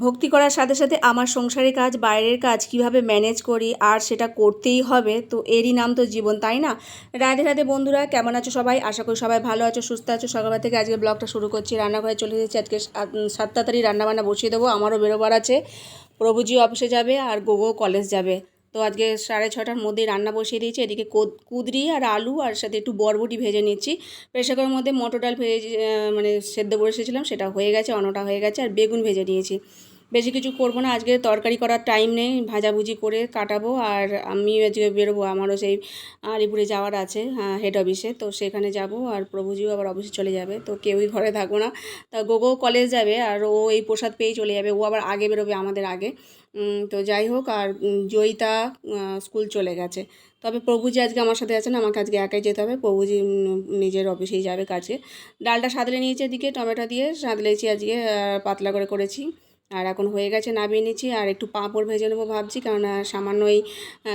ভক্তি করার সাথে সাথে আমার সংসারের কাজ, বাইরের কাজ কীভাবে ম্যানেজ করি আর সেটা করতেই হবে, তো এরই নাম তো জীবন, তাই না? রাধে রাধে বন্ধুরা, কেমন আছো সবাই? আশা করি সবাই ভালো আছো, সুস্থ আছো। সকালবেলা থেকে আজকে ব্লগটা শুরু করছি। রান্নাঘরে চলে এসেছি। আজকে সাত- তাড়াতাড়ি রান্নাবান্না বসিয়ে দেবো। আমারও বেরোবার আছে। প্রভুজি অফিসে যাবে আর গোগো কলেজ যাবে। তো আজকে সাড়ে ছটার মধ্যেই রান্না বসিয়ে দিয়েছি। এদিকে কোদ- কুদরি আর আলু আর সাথে একটু বরবটি ভেজে নিচ্ছি। প্রেশার কুকারের মধ্যে মটর ডাল ভেজে মানে সেদ্ধ বসেছিলাম, সেটা হয়ে গেছে অন্যটা হয়ে গেছে আর বেগুন ভেজে নিয়েছি। বেশি কিছু করব না, আজকে তরকারি করার টাইম নেই, ভাজাভুজি করে কাটাবো আর আমি আজকে বেরোবো, আমারও সেই আলিপুরে যাওয়ার আছে হেড অফিসে তো সেখানে যাব আর প্রভুজিও আবার অফিসে চলে যাবে, তো কেউই ঘরে থাকব না। তা গোগো কলেজ যাবে আর ও এই প্রসাদ পেয়েই চলে যাবে, ও আবার আগে বেরোবে আমাদের আগে। তো যাই হোক, আর জয়িতা স্কুল চলে গেছে। তবে প্রভুজি আজকে আমার সাথে আছেন আমাকে আজকে একাই যেতে হবে, প্রভুজি নিজের অফিসেই যাবে কাজে। ডালটা সাদলে নিয়েছি এদিকে, টমেটো দিয়ে সাদলেছি আজকে পাতলা করে করেছি। আর এখন হয়ে গেছে নামিয়ে নিচ্ছি আর একটু পাঁপড় ভেজে নেব ভাবছি কারণ সামান্য এই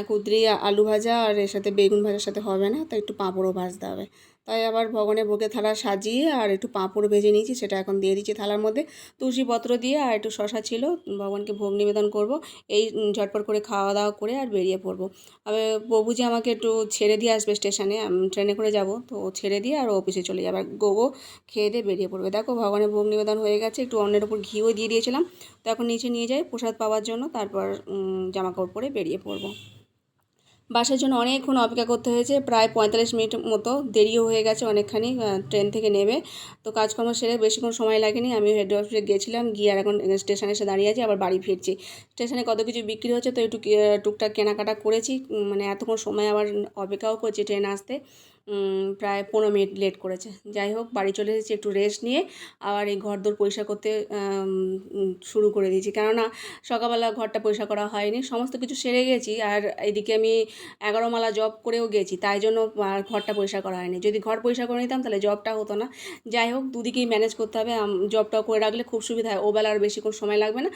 কুঁদরি, আলু ভাজা আর এর সাথে বেগুন ভাজার সাথে হবে না, তাই একটু পাঁপড়ও ভাজতে হবে। তাই আবার ভগবানের ভোগে থালা সাজিয়ে আর একটু পাঁপড় ভেজে নিয়েছি, সেটা এখন দিয়ে দিচ্ছি থালার মধ্যে। তুলসী পত্র দিয়ে আর একটু শশা ছিল, ভগবানকে ভোগ নিবেদন করব। এই ঝটপট করে খাওয়া দাওয়া করে আর বেরিয়ে পড়ব। আবার প্রভুজি আমাকে একটু ছেড়ে দিয়ে আসবে স্টেশনে ট্রেনে করে যাব, তো ও ছেড়ে দিয়ে আর অফিসে চলে যাবে। আর গোগো খেয়ে দিয়ে বেরিয়ে পড়বে। দেখো ভগবানের ভোগ নিবেদন হয়ে গেছে, একটু অন্যের ওপর ঘিও দিয়ে দিয়েছিলাম। তো এখন নিচে নিয়ে যাই প্রসাদ পাওয়ার জন্য, তারপর জামা কাপড় পরে বেরিয়ে পড়ব। বাসের জন্য অনেকক্ষণ অপেক্ষা করতে হয়েছে, প্রায় পঁয়তাল্লিশ মিনিট মতো। দেরিও হয়ে গেছে অনেকখানি ট্রেন থেকে নেমে। তো কাজকর্ম সেরে বেশিক্ষণ সময় লাগেনি, আমি হেড অফিসে গিয়েছিলাম গিয়ে আর এখন স্টেশনে এসে দাঁড়িয়ে আছি, আবার বাড়ি ফিরছি। স্টেশনে কত কিছু বিক্রি হচ্ছে তো একটু টুকটাক কেনাকাটা করেছি মানে এতক্ষণ সময় আবার অপেক্ষাও করছি ট্রেন আসতে। প্রায় পনেরো মিনিট লেট করেছে। যাই হোক, বাড়ি চলে এসেছি একটু রেস্ট নিয়ে, আবার এই ঘর দোর পরিষ্কার করতে শুরু করে দিয়েছি। কেননা, সকালবেলা ঘরটা পরিষ্কার করা হয়নি। সমস্ত কিছু সেরে গেছি, আর এদিকে আমি এগারো মালা জব করেও গেছি, তাই জন্য আর ঘরটা পরিষ্কার করা হয়নি। যদি ঘর পরিষ্কার করে নিতাম, তাহলে জবটা হতো না। যাই হোক, দুদিকেই ম্যানেজ করতে হবে। জবটা করে রাখলে খুব সুবিধা হয়। ওবেলা আর বেশিক্ষণ সময় লাগবে না।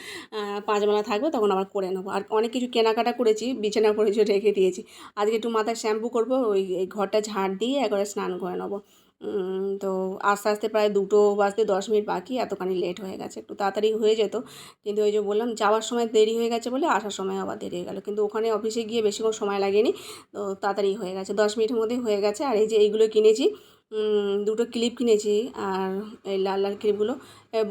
পাঁচ বেলা থাকবে, তখন আবার করে নেব। আর অনেক কিছু কেনাকাটা করেছি, বিছানা করে রেখে দিয়েছি। আজকে একটু মাথায় শ্যাম্পু করব, ওই ঘরটা ঝাড় দিয়ে একবারে স্নান করে নেব। তো আস্তে আস্তে প্রায় দুটো বাজতে দশ মিনিট বাকি, এতখানি লেট হয়ে গেছে। একটু তাড়াতাড়ি হয়ে যেত, কিন্তু ওই যে বললাম যাওয়ার সময় দেরি হয়ে গেছে বলে আসার সময় আবার দেরি হয়ে গেল। কিন্তু ওখানে অফিসে গিয়ে বেশিক্ষণ সময় লাগেনি, তো তাড়াতাড়ি হয়ে গেছে। দশ মিনিটের মধ্যে হয়ে গেছে। আর এই যে এইগুলো কিনেছি দুটো ক্লিপ কিনেছি আর এই লাল লাল ক্লিপগুলো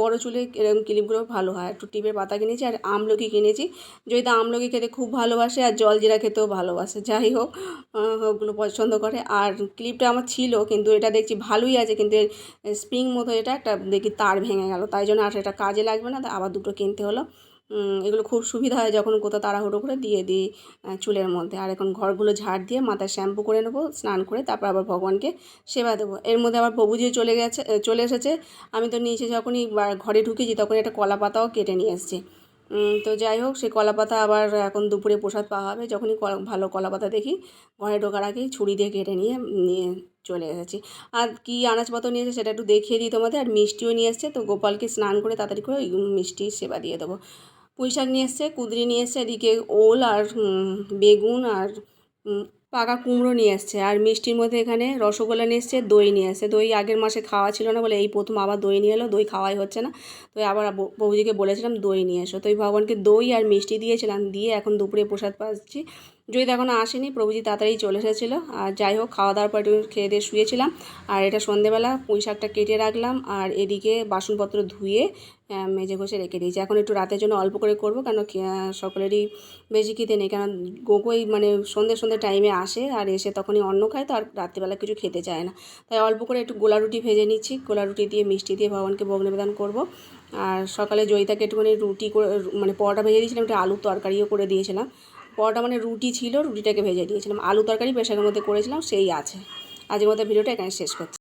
বড় চুলে এরকম ক্লিপগুলো ভালো হয়। একটু টিপের পাতা কিনেছি আর আমলকি কিনেছি। যদি আমলকি খেতে খুব ভালোবাসে আর জল জিরা খেতেও ভালোবাসে। যাই হোক ওগুলো পছন্দ করে। আর ক্লিপটা আমার ছিল, কিন্তু এটা দেখছি ভালোই আছে। কিন্তু স্প্রিং মতো এটা একটা দেখি তার ভেঙে গেল। তাই জন্য আর এটা কাজে লাগবে না। আবার দুটো কিনতে হলো। এগুলো খুব সুবিধা হয় যখন কোথাও তাড়াহুড়ো করে দিয়ে দিই চুলের মধ্যে। আর এখন ঘরগুলো ঝাড় দিয়ে মাথায় শ্যাম্পু করে নেব, স্নান করে তারপর আবার ভগবানকে সেবা দেবো। এর মধ্যে আবার প্রভুজিও চলে গেছে চলে এসেছে, আমি তো নিচে যখনই ঘরে ঢুকেছি তখন একটা কলা পাতাও কেটে নিয়ে এসেছি। তো যাই হোক, সেই কলা পাতা আবার এখন দুপুরে প্রসাদ পাওয়া হবে, যখনই ভালো কলা পাতা দেখি, ঘরে ঢোকার আগেই ছুরি দিয়ে কেটে নিয়ে নিয়ে চলে এসেছি। আর কি আনাজপত্র নিয়েছে সেটা একটু দেখিয়ে দিই তোমাদের, আর মিষ্টিও নিয়ে এসছে, তো গোপালকে স্নান করে তাড়াতাড়ি করে ওই মিষ্টির সেবা দিয়ে দেবো। পুঁই শাক নিয়ে এসছে, কুঁদরি নিয়ে এসছে, এদিকে ওল আর বেগুন আর পাকা কুমড়ো নিয়ে এসছে। আর মিষ্টির মধ্যে এখানে রসগোল্লা নিয়ে এসছে, দই নিয়ে এসছে। দই আগের মাসে খাওয়া ছিল না বলে এই প্রথম আবার দই নিয়ে এলো, দই খাওয়াই হচ্ছে না। তো আবার বৌ- বৌদিকে বলেছিলাম দই নিয়ে এসো। তো এই ভগবানকে দই আর মিষ্টি দিয়েছিলাম, দিয়ে এখন দুপুরে প্রসাদ পাচ্ছি। যদি এখনও আসেনি, প্রভুজি তাড়াতাড়ি চলে এসেছিল। আর যাই হোক খাওয়া দাওয়ার পর খেয়ে দিয়ে শুয়েছিলাম। আর এটা সন্ধেবেলা, পুঁই শাকটা কেটে রাখলাম। আর এদিকে বাসনপত্র ধুয়ে মেজে ঘষে রেখে দিয়েছি। এখন একটু রাতের জন্য অল্প করে করব, কেন সকলেরই বেশি খেতে নেই। কারণ গোগোই মানে সন্ধ্যে সন্ধ্যে টাইমে আসে আর এসে তখনই অন্ন খায়, তো আর রাত্রিবেলা কিছু খেতে চায় না। তাই অল্প করে একটু গোলা রুটি ভেজে নিচ্ছি। গোলা রুটি দিয়ে, মিষ্টি দিয়ে ভগবানকে ভোগ নিবেদন করব। আর সকালে জয়িতাকে একটুখানি রুটি করে মানে পরোটা ভেজে দিয়েছিলাম, একটু আলুর তরকারিও করে দিয়েছিলাম। পরোটা মানে রুটি ছিল, রুটিটাকে ভেজে দিয়েছিলাম। আলু তরকারি প্রেশারের মধ্যে করেছিলাম, সেই আছে। আজকের মতো ভিডিওটা এখানে শেষ করছি।